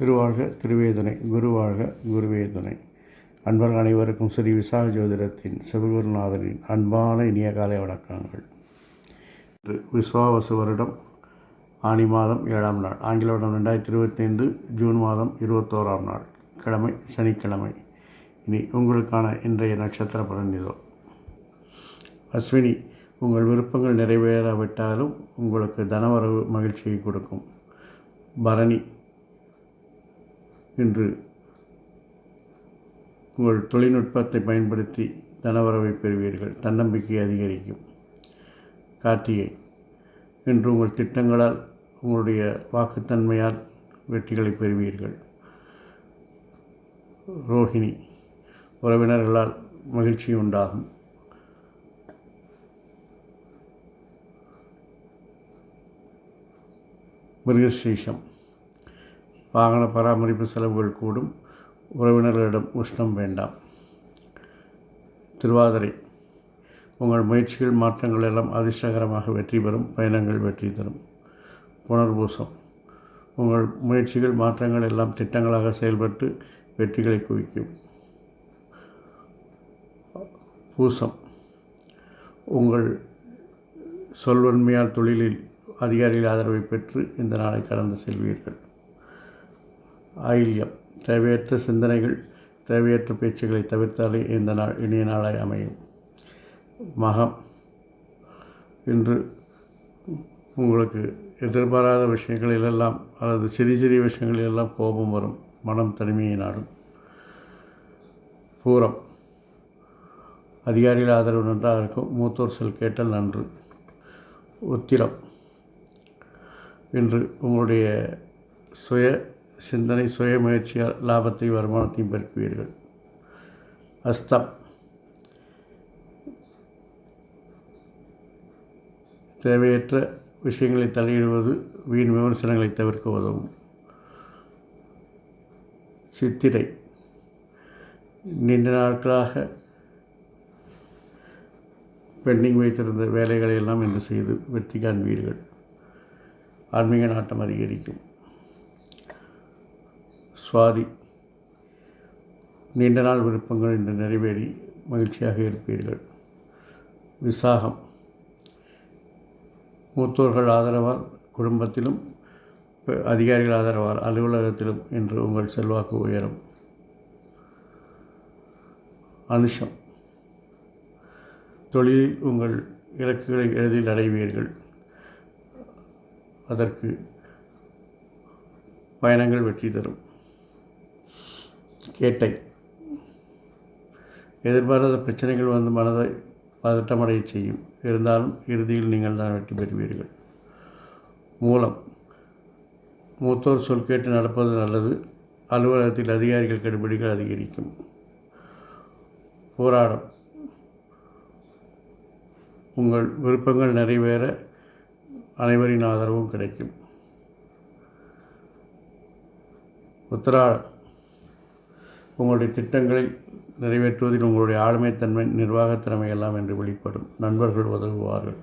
திருவாழ்க திருவேதுனை குருவாழ்க குருவேதனை. அன்பர்கள் அனைவருக்கும் ஸ்ரீ விசாக ஜோதிடத்தின் சிவகுருநாதனின் அன்பான இனிய காலை வணக்கங்கள். இன்று விஸ்வாவசு வருடம் ஆனி மாதம் ஏழாம் நாள். ஆங்கில வருடம் ரெண்டாயிரத்தி இருபத்தைந்து ஜூன் மாதம் இருபத்தோராம் நாள். கிழமை சனிக்கிழமை. இனி உங்களுக்கான இன்றைய நட்சத்திர பலன் இதோ. அஸ்வினி உங்கள் விருப்பங்கள் நிறைவேறாவிட்டாலும் உங்களுக்கு தனவரவு மகிழ்ச்சியை கொடுக்கும். பரணி இன்று உங்கள் தொழில்நுட்பத்தை பயன்படுத்தி தனவரவை பெறுவீர்கள். தன்னம்பிக்கை அதிகரிக்கும். கார்த்திகை இன்று உங்கள் திட்டங்களால் உங்களுடைய வாக்குத்தன்மையால் வெற்றிகளை பெறுவீர்கள். ரோஹிணி உறவினர்களால் மகிழ்ச்சி உண்டாகும். மிருகசீஷம் வாகன பராமரிப்பு செலவுகள் கூடும். உறவினர்களிடம் உஷ்ணம் வேண்டாம். திருவாதிரை. உங்கள் முயற்சிகள் மாற்றங்கள் எல்லாம் அதிர்ஷ்டகரமாக வெற்றி பெறும் பயணங்கள் வெற்றி தரும். புனர்பூசம். உங்கள் முயற்சிகள் மாற்றங்கள் எல்லாம் திட்டங்களாக செயல்பட்டு வெற்றிகளை குவிக்கும். பூசம். உங்கள் சொல்வன்மையால் தொழிலில் அதிகாரிகள் ஆதரவை பெற்று இந்த நாளை கடந்து செல்வீர்கள். ஆயில்யம். தேவையற்ற சிந்தனைகள் தேவையற்ற பேச்சுகளை தவிர்த்தாலே இந்த நாள் இனிய நாளாய் அமையும். மகம். இன்று உங்களுக்கு எதிர்பாராத விஷயங்களிலெல்லாம் அல்லது சிறிய சிறிய விஷயங்களிலெல்லாம் கோபம் வரும். மனம் தனிமையை நாடும். பூரம். அதிகாரிகள் ஆதரவு நன்றாக இருக்கும். மூத்தோர் செல் கேட்டல் நன்று. உத்திரம். இன்று உங்களுடைய சுய சிந்தனை சுய முயற்சியால் லாபத்தை வருமானத்தையும் பெருக்குவீர்கள். அஸ்தம். தேவையற்ற விஷயங்களை தலையிடுவது வீண் விமர்சனங்களை தவிர்க்க உதவும். சித்திரை. நீண்ட நாட்களாக பெண்டிங் வைத்திருந்த வேலைகளை எல்லாம் இன்று செய்து வெற்றி காண்பீர்கள். ஆன்மீக நாட்டம் அதிகரிக்கும். சுவாதி நீண்ட நாள் விருப்பங்கள் இன்று நிறைவேறி மகிழ்ச்சியாக இருப்பீர்கள். விசாகம். மூத்தோர்கள் ஆதரவால் குடும்பத்திலும் அதிகாரிகள் ஆதரவால் அலுவலகத்திலும் இன்று உங்கள் செல்வாக்கு உயரும். அனுஷம். தொழிலில் உங்கள் இலக்குகளை எளிதில் அடைவீர்கள். அதற்கு பயணங்கள் வெற்றி தரும். கேட்டை. எதிர்பாராத பிரச்சனைகள் வந்து மனதை பதட்டமடைய செய்யும். இருந்தாலும் இறுதியில் நீங்கள் தான் வெற்றி பெறுவீர்கள். மூலம். மூத்தோர் சொல் கேட்டு நடப்பது நல்லது. அலுவலகத்தில் அதிகாரிகள் கடுபிடிகள் அதிகரிக்கும். போராடம். உங்கள் விருப்பங்கள் நிறைவேற அனைவரின் ஆதரவும் கிடைக்கும். உத்தராடம் உங்களுடைய திட்டங்களை நிறைவேற்றுவதில் உங்களுடைய ஆளுமைத்தன்மை நிர்வாகத்திறமை எல்லாம் என்று வெளிப்படும். நண்பர்கள் உதவுவார்கள்.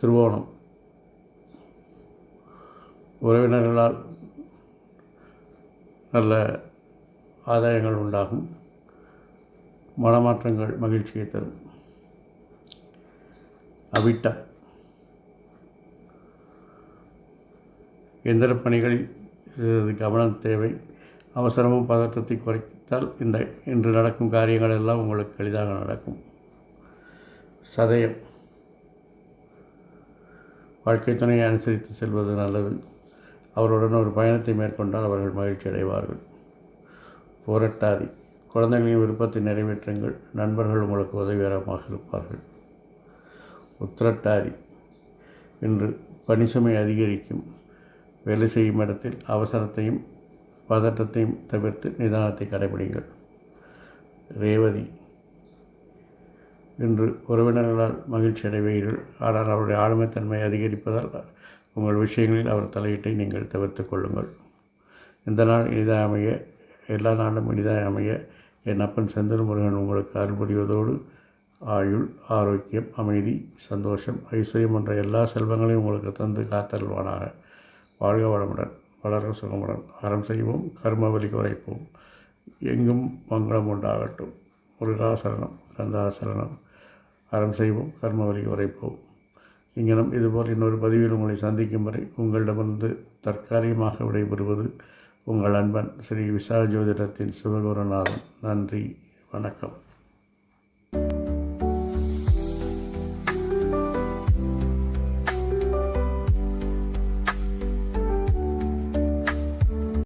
திருவோணம். உறவினர்களால் நல்ல ஆதாயங்கள் உண்டாகும். மனமாற்றங்கள் மகிழ்ச்சியை தரும். அவிட்டா எந்திர பணிகளில் கவனம் தேவை. அவசரமும் பதற்றத்தை குறைத்தால் இந்த இன்று நடக்கும் காரியங்கள் எல்லாம் உங்களுக்கு எளிதாக நடக்கும். சதயம். வாழ்க்கை துணையை அனுசரித்து செல்வது நல்லது. அவருடன் ஒரு பயணத்தை மேற்கொண்டால் அவர்கள் மகிழ்ச்சி அடைவார்கள். போரட்டாதி. குழந்தைகளின் விருப்பத்தை நிறைவேற்றுங்கள். நண்பர்கள் உங்களுக்கு உதவிகரமாக இருப்பார்கள். உத்திரட்டாதி. இன்று பணிசுமை அதிகரிக்கும். வேலை செய்யும் இடத்தில் அவசரத்தையும் பதற்றத்தையும் தவிர்த்து நிதானத்தை கடைபிடிங்கள் ரேவதி இன்று உறவினர்களால் மகிழ்ச்சி அடைவீர்கள். ஆனால் அவருடைய ஆளுமைத்தன்மையை அதிகரிப்பதால் உங்கள் விஷயங்களில் அவர் தலையீட்டை நீங்கள் தவிர்த்து கொள்ளுங்கள். இந்த நாள் இனிதாக அமைய எல்லா நாளும் இனிதாக அமைய என் அப்பன் செந்தில் முருகன் உங்களுக்கு அருள்புரிவதோடு ஆயுள் ஆரோக்கியம் அமைதி சந்தோஷம் ஐஸ்வர்யம் என்ற எல்லா செல்வங்களையும் உங்களுக்கு தந்து காத்தருள்வானாக. வாழ்க வளமுடன். வளர சுகமுடன். அறம் செய்வோம் கர்மவலி குறைப்போம் எங்கும் மங்களம் உண்டாகட்டும். முருகாசரணம் கந்தாசரணம். அறம் செய்வோம் கர்மவலி குறைப்போம் இங்கனம் இதுபோல் இன்னொரு பதிவில் உங்களை சந்திக்கும் வரை உங்களிடமிருந்து தற்காலிகமாக விடைபெறுவது உங்கள் அன்பன் ஸ்ரீ விசா ஜோதிடத்தின் சிவகுருநாதன் நன்றி வணக்கம்.